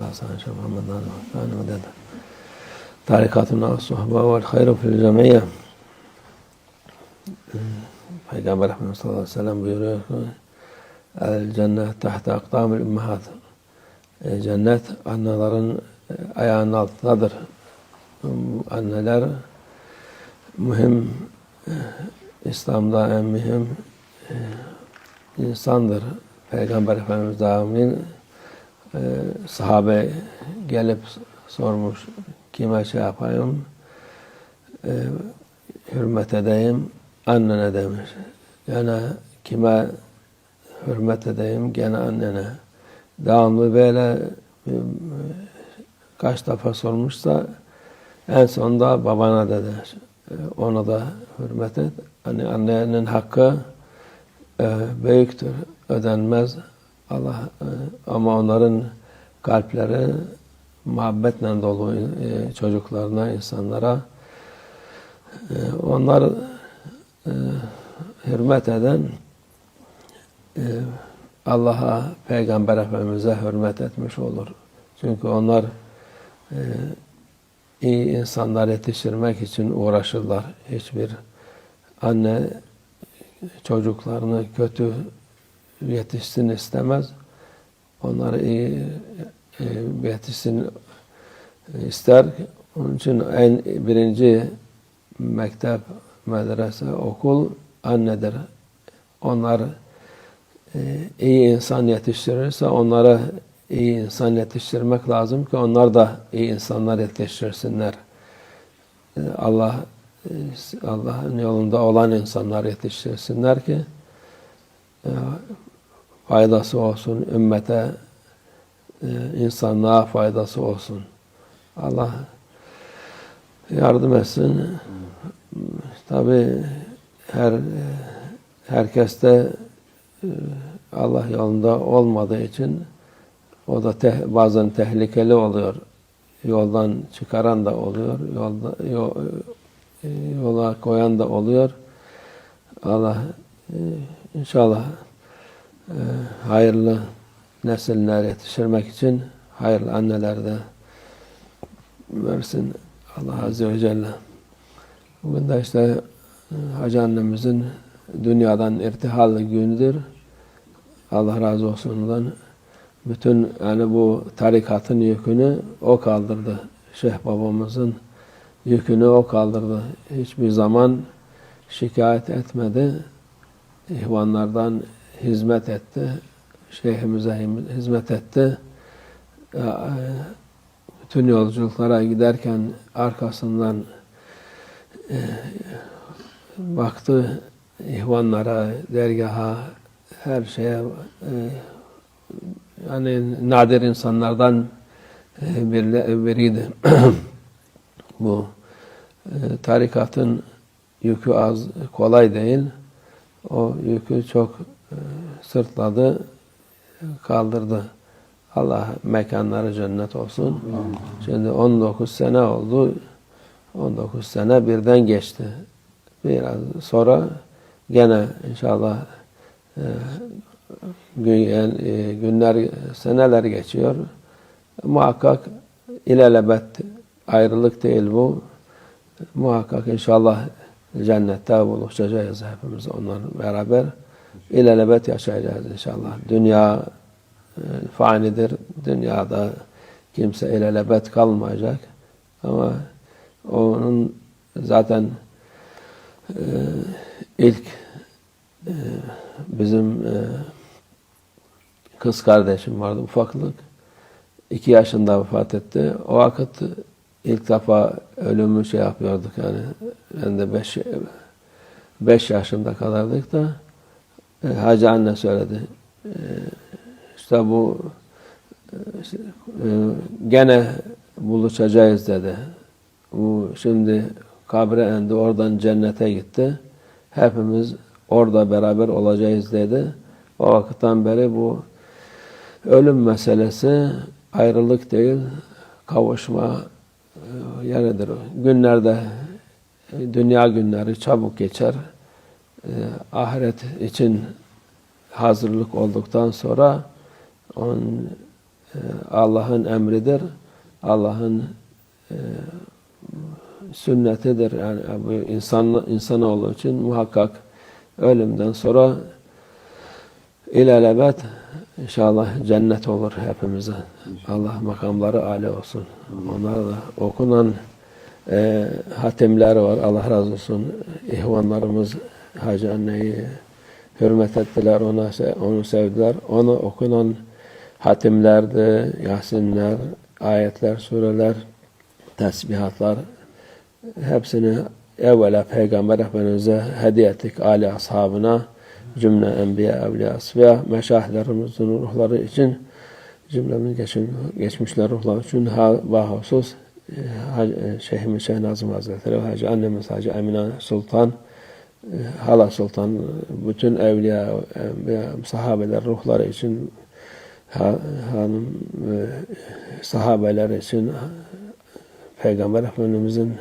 Hasan Şah Muhammed Nazım Hakkani ve Tarikatuna suhba vel hayru fil cemiye. Peygamber Efendimiz sallallahu aleyhi ve sellem buyuruyor ki El cennet tahta akdamil ümmahat. Cennet annelerin e, ayağının altındadır. Anneler mühim e, İslam'da en mühim e, insandır. Peygamber Efendimiz davemin e, sahabe gelip sormuş kime şey yapayım e, hürmet edeyim annene demiş. Yani kime hürmet edeyim gene annene. Devamlı böyle e, kaç defa sormuşsa en sonunda babana dedi. E, ona da hürmet et. Hani annenin hakkı e, büyüktür, ödenmez. Allah e, ama onların kalpleri muhabbetle dolu e, çocuklarına, insanlara. E, onlar hürmet eden Allah'a, Peygamber Efendimiz'e hürmet etmiş olur. Çünkü onlar iyi insanlar yetiştirmek için uğraşırlar. Hiçbir anne çocuklarını kötü yetişsin istemez. Onları iyi e, yetişsin ister. Onun için en birinci mektep, medrese, okul annedir. Onlar e, iyi insan yetiştirirse onlara iyi insan yetiştirmek lazım ki onlar da iyi insanlar yetiştirsinler. E, Allah Allah'ın yolunda olan insanlar yetiştirsinler ki faydası olsun, ümmete, insanlığa faydası olsun. Allah yardım etsin. Tabi her herkeste Allah yolunda olmadığı için o da te, bazen tehlikeli oluyor. Yoldan çıkaran da oluyor. Yolda, yol, yola koyan da oluyor. Allah inşallah hayırlı nesiller yetiştirmek için hayırlı anneler de versin Allah Azze ve Celle. Bugün de işte Hacı annemizin dünyadan irtihalı gündür. Allah razı olsun ondan. Bütün yani bu tarikatın yükünü o kaldırdı. Şeyh babamızın yükünü o kaldırdı. Hiçbir zaman şikayet etmedi. İhvanlardan hizmet etti. Şeyhimize hizmet etti. Bütün yolculuklara giderken arkasından baktı ihvanlara, dergaha, her şeye yani nadir insanlardan biriydi. Bu tarikatın yükü az, kolay değil. O yükü çok sırtladı, kaldırdı. Allah mekanları cennet olsun. Şimdi 19 sene oldu. 19 sene birden geçti. Biraz sonra gene inşallah e, günler, seneler geçiyor. Muhakkak ilelebet ayrılık değil bu. Muhakkak inşallah cennette buluşacağız hepimiz onlarla beraber. İlelebet yaşayacağız inşallah. Dünya e, fanidir. Dünyada kimse ilelebet kalmayacak. Ama onun zaten e, ilk e, bizim e, kız kardeşim vardı ufaklık. iki yaşında vefat etti. O vakit ilk defa ölümü şey yapıyorduk yani. Ben de beş, beş yaşında kadardık da e, Hacı anne söyledi. E, işte bu e, gene buluşacağız dedi. Bu şimdi kabre endi, oradan cennete gitti. Hepimiz orada beraber olacağız dedi. O vakitten beri bu ölüm meselesi ayrılık değil, kavuşma yeridir. Günlerde dünya günleri çabuk geçer. Ahiret için hazırlık olduktan sonra onun e, Allah'ın emridir. Allah'ın e, sünnetidir. Yani bu insan insanoğlu için muhakkak ölümden sonra ilelebet inşallah cennet olur hepimize. Allah makamları âli olsun. Onlara da okunan e, hatimler var. Allah razı olsun. İhvanlarımız Hacı anneyi hürmet ettiler. Ona, onu sevdiler. Onu okunan hatimlerdi, Yasinler, ayetler, sureler, tesbihatlar hepsini evvela Peygamber Efendimiz'e hediye ettik. Ali ashabına, cümle enbiya, evliya, asfiya, meşahlerimizin ruhları için, cümlemin geçin, geçmişler ruhları için ha, bahusus e, Hacı- e, Şeyhimiz Şeyh Nazım Hazretleri, Hacı annemiz Hacı Emine Sultan, e, Hala Sultan, bütün evliya, enbiya, sahabeler ruhları için, ha, hanım, e, sahabeler için, Peygamber Efendimizin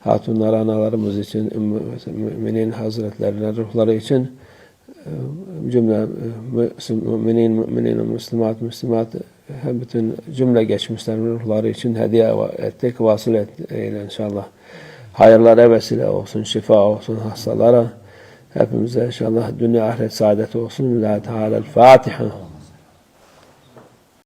hatunları, analarımız için, müminin hazretlerine, ruhları için e, cümle e, mü- müminin, müminin, müslümat, müslümat bütün cümle geçmişlerin ruhları için hediye ettik, vasıl et, eyle inşallah. Hayırlara vesile olsun, şifa olsun hastalara. Hepimize inşallah dünya ahiret saadeti olsun. Lillahi Teala'l Fatiha.